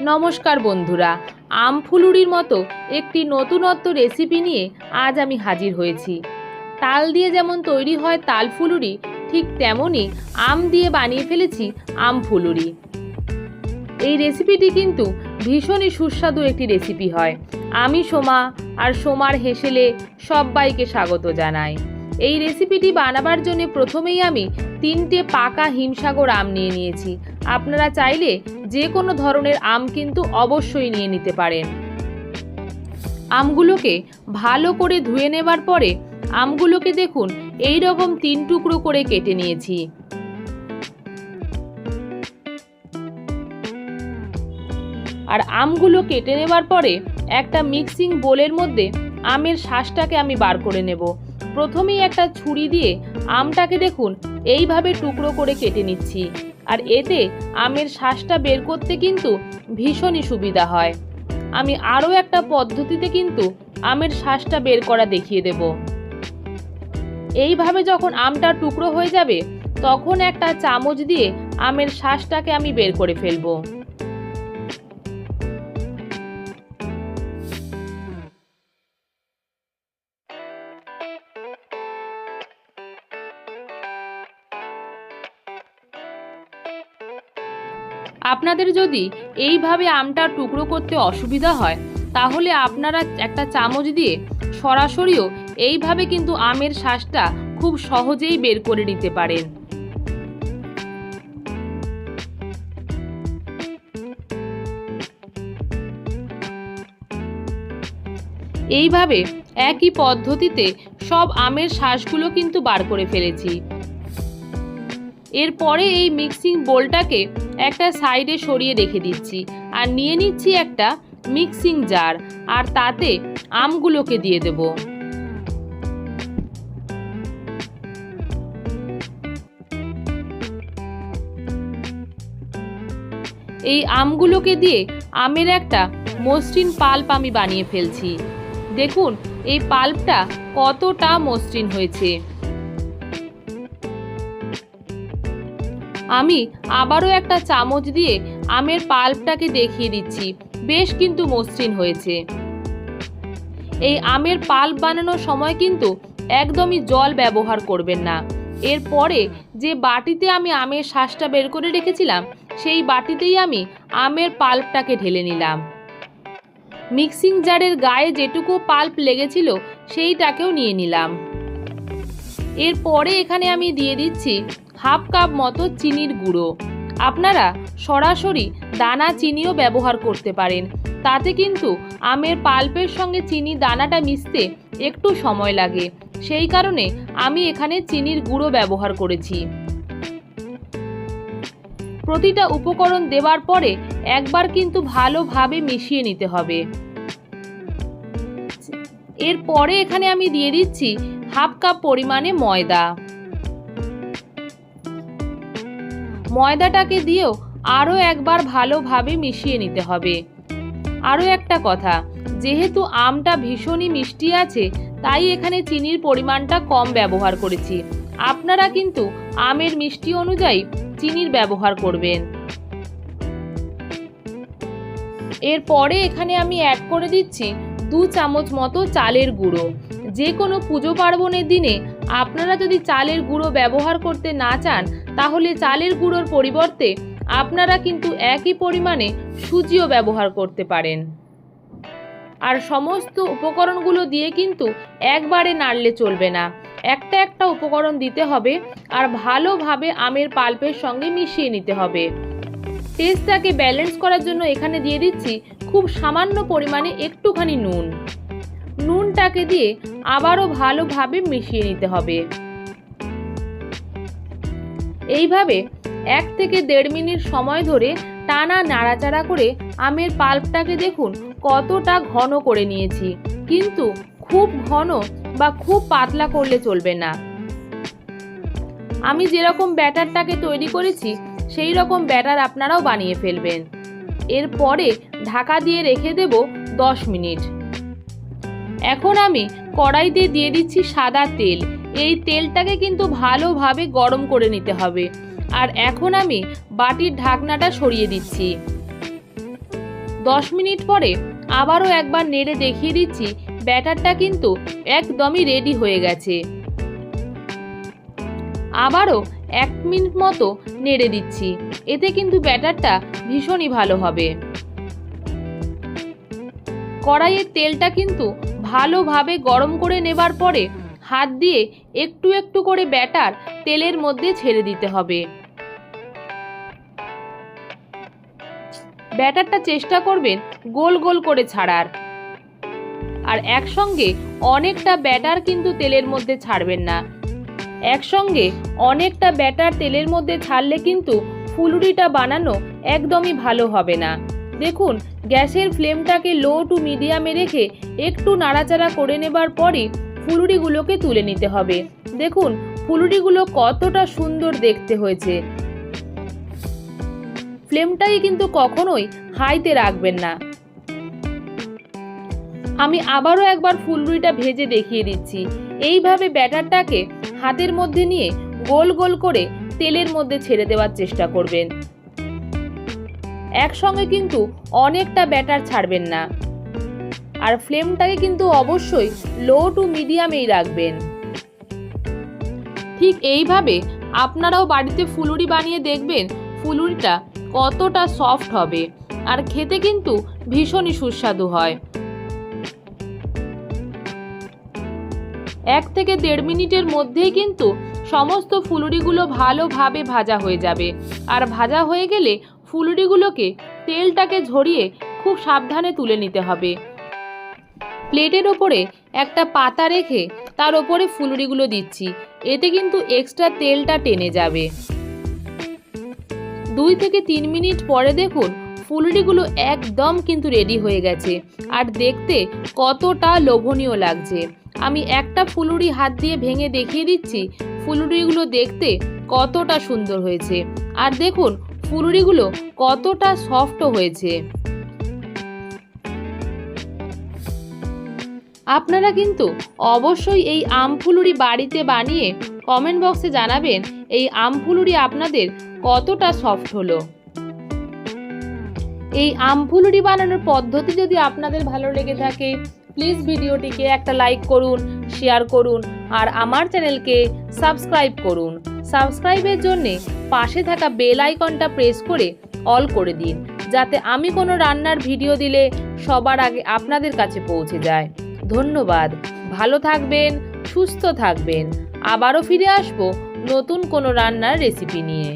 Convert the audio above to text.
নমস্কার বন্ধুরা, আম ফুলুরির মতো একটি নতুনত্ব রেসিপি নিয়ে আজ আমি হাজির হয়েছি। তাল দিয়ে যেমন তৈরি হয় তাল ফুলুরি, ঠিক তেমনই আম দিয়ে বানিয়ে ফেলেছি আম ফুলুরি। এই রেসিপিটি কিন্তু ভীষণই সুস্বাদু একটি রেসিপি হয়। আমি সোমা আর সোমার হেসেলে সবাইকে স্বাগত জানাই। এই রেসিপিটি বানাবার জন্য প্রথমেই আমি তিনটে পাকা হিমসাগর আম নিয়ে নিয়েছি। আপনারা চাইলে যে কোনো ধরনের আম কিন্তু অবশ্যই নিয়ে নিতে পারেন। আমগুলোকে ভালো করে ধুয়ে নেবার পরে আমগুলোকে দেখুন এই রকম তিন টুকরো করে কেটে নিয়েছি। আর আমগুলো কেটে নেবার পরে একটা মিক্সিং বোলের মধ্যে আমের শ্বাসটাকে আমি বার করে নেব। প্রথমেই একটা ছুরি দিয়ে আমটাকে দেখুন, এইভাবে টুকরো করে কেটে নিচ্ছি। আর এতে আমের শ্বাসটা বের করতে কিন্তু ভীষণই সুবিধা হয়। আমি আরও একটা পদ্ধতিতে কিন্তু আমের শ্বাসটা বের করা দেখিয়ে দেব। এইভাবে যখন আমটা টুকরো হয়ে যাবে, তখন একটা চামচ দিয়ে আমের শ্বাসটাকে আমি বের করে ফেলব। আপনাদের যদি এইভাবে আমটা টুকরো করতে অসুবিধা হয়, তাহলে আপনারা একটা চামচ দিয়ে সরাসরিও এইভাবে কিন্তু আমের শ্বাসটা খুব সহজেই বের করে নিতে পারেন। এইভাবে একই পদ্ধতিতে সব আমের শ্বাসগুলো কিন্তু বার করে ফেলেছি। এরপরে এই মিক্সিং বোলটাকে একটা সাইডে সরিয়ে রেখে দিচ্ছি আর নিয়ে নিচ্ছি একটা মিক্সিং জার আর তাতে আমগুলোকে দিয়ে দেব। এই আমগুলোকে দিয়ে আমের একটা মসৃণ পাল্প আমি বানিয়ে ফেলছি। দেখুন, এই পাল্পটা কতটা মসৃণ হয়েছে। আমি আবারও একটা চামচ দিয়ে আমের পাল্পটাকে দেখিয়ে দিচ্ছি। বেশ কিন্তু মসৃণ হয়েছে। এই আমের পাল্প বানানোর সময় কিন্তু একদমই জল ব্যবহার করবেন না। এরপরে যে বাটিতে আমি আমের শ্বাসটা বের করে রেখেছিলাম, সেই বাটিতেই আমি আমের পাল্পটাকে ঢেলে নিলাম। মিক্সিং জারের গায়ে যেটুকু পাল্প লেগেছিল, সেইটাকেও নিয়ে নিলাম। এরপরে এখানে আমি দিয়ে দিচ্ছি হাফ কাপ মতো চিনির গুঁড়ো। আপনারা সরাসরি দানা চিনিও ব্যবহার করতে পারেন। তাতে কিন্তু আমের পাল্পের সঙ্গে চিনি দানাটা মিশতে একটু সময় লাগে। সেই কারণে আমি এখানে চিনির গুঁড়ো ব্যবহার করেছি। প্রতিটা উপকরণ দেওয়ার পরে একবার কিন্তু ভালোভাবে মিশিয়ে নিতে হবে। এরপরে এখানে আমি দিয়ে দিচ্ছি হাফ কাপ পরিমাণে ময়দা। ময়দাটাকে দিয়েও আরও একবার ভালোভাবে মিশিয়ে নিতে হবে। আরও একটা কথা, যেহেতু আমটা ভীষণই মিষ্টি আছে, তাই এখানে চিনির পরিমাণটা কম ব্যবহার করেছি। আপনারা কিন্তু আমের মিষ্টি অনুযায়ী চিনির ব্যবহার করবেন। এরপরে এখানে আমি অ্যাড করে দিচ্ছি দু চামচ মতো চালের গুঁড়ো। যে কোনো পুজো পার্বণের দিনে আপনারা যদি চালের গুঁড়ো ব্যবহার করতে না চান, তাহলে চালের গুঁড়োর পরিবর্তে আপনারা কিন্তু একই পরিমাণে সুজিও ব্যবহার করতে পারেন। আর সমস্ত উপকরণগুলো দিয়ে কিন্তু একবারে নাড়লে চলবে না। একটা একটা উপকরণ দিতে হবে আর ভালোভাবে আমের পাল্পের সঙ্গে মিশিয়ে নিতে হবে। টেস্টটাকে ব্যালেন্স করার জন্য এখানে দিয়ে দিচ্ছি খুব সামান্য পরিমাণে একটুখানি নুন। নুনটাকে দিয়ে আবারও ভালোভাবে মিশিয়ে নিতে হবে। এইভাবে এক থেকে দেড় মিনিট সময় ধরে টানা নাড়াচাড়া করে আমের পাল্পটাকে দেখুন কতটা ঘন করে নিয়েছি। কিন্তু খুব ঘন বা খুব পাতলা করলে চলবে না। আমি যেরকম ব্যাটারটাকে তৈরি করেছি, সেই রকম ব্যাটার আপনারাও বানিয়ে ফেলবেন। এরপরে ঢাকা দিয়ে রেখে দেব দশ মিনিট। এখন আমি কড়াইতে দিয়ে দিচ্ছি সাদা তেল। এই তেলটাকে কিন্তু ভালোভাবে গরম করে নিতে হবে। আর এখন আমি বাটির ঢাকনাটা সরিয়ে দিচ্ছি। দশ মিনিট পরে আবারও একবার নেড়ে দেখিয়ে দিচ্ছি, ব্যাটারটা কিন্তু একদমই রেডি হয়ে গেছে। আবারও এক মিনিট মতো নেড়ে দিচ্ছি। এতে কিন্তু ব্যাটারটা ভীষণই ভালো হবে। কড়াইয়ের তেলটা কিন্তু ভালোভাবে গরম করে নেবার পরে হাত দিয়ে একটু একটু করে ব্যাটার তেলের মধ্যে ছেড়ে দিতে হবে। ব্যাটারটা চেষ্টা করবেন গোল গোল করে ছাড়ার। আর একসঙ্গে অনেকটা ব্যাটার কিন্তু তেলের মধ্যে ছাড়বেন না। একসঙ্গে অনেকটা ব্যাটার তেলের মধ্যে ছাড়লে কিন্তু ফুলুরিটা বানানো একদমই ভালো হবে না। দেখুন গ্যাসের ফ্লেমটাকে লো টু মিডিয়ামে রেখে একটু নাড়াচাড়া করে নেবার পরই ফুলুরিগুলোকে তুলে নিতে হবে। দেখুন, ফুলুরিগুলো কতটা সুন্দর দেখতে হয়েছে। ফ্লেমটাই কিন্তু কখনোই হাইতে রাখবেন না। আমি আবারও একবার ফুলরুইটা ভেজে দেখিয়ে দিচ্ছি। এইভাবে ব্যাটারটাকে হাতের মধ্যে নিয়ে গোল গোল করে তেলের মধ্যে ছেড়ে দেওয়ার চেষ্টা করবেন। একসঙ্গে কিন্তু অনেকটা ব্যাটার ছাড়বেন না। আর ফ্লেমটাকে কিন্তু অবশ্যই লো টু মিডিয়ামেই রাখবেন। ঠিক এইভাবে আপনারাও বাড়িতে ফুলুরি বানিয়ে দেখবেন, ফুলুরিটা কতটা সফট হবে। আর খেতে কিন্তু ভীষণই সুস্বাদু হয়। এক থেকে দেড় মিনিটের মধ্যেই কিন্তু সমস্ত ফুলুরিগুলো ভালোভাবে ভাজা হয়ে যাবে। আর ভাজা হয়ে গেলে ফুলুরিগুলোকে তেলটাকে ঝরিয়ে খুব সাবধানে তুলে নিতে হবে। প্লেটের ওপরে একটা পাতা রেখে তার ওপরে ফুলুরিগুলো দিচ্ছি। এতে কিন্তু এক্সট্রা তেলটা টেনে যাবে। দুই থেকে তিন মিনিট পরে দেখুন ফুলুরিগুলো একদম কিন্তু রেডি হয়ে গেছে। আর দেখতে কতটা লোভনীয় লাগছে। আমি একটা ফুলুরি হাত দিয়ে ভেঙে দেখিয়ে দিচ্ছি ফুলুরিগুলো দেখতে কতটা সুন্দর হয়েছে। আর দেখুন ফুলুরিগুলো কতটা সফট হয়েছে। আপনারা কিন্তু অবশ্যই এই আমফুলুরি বাড়িতে বানিয়ে কমেন্ট বক্সে জানাবেন, এই আম আমফুলুরি আপনাদের কতটা সফট হলো। এই আম আমফুলুরি বানানোর পদ্ধতি যদি আপনাদের ভালো লেগে থাকে প্লিজ ভিডিওটিকে একটা লাইক করুন শেয়ার করুন, আর আমার চ্যানেলকে সাবস্ক্রাইব করুন। সাবস্ক্রাইবের জন্যে পাশে থাকা বেল আইকনটা প্রেস করে অল করে দিন, যাতে আমি কোনো রান্নার ভিডিও দিলে সবার আগে আপনাদের কাছে পৌঁছে যায়। ধন্যবাদ। ভালো থাকবেন, সুস্থ থাকবেন। আবারও ফিরে আসব নতুন কোনো রান্নার রেসিপি নিয়ে।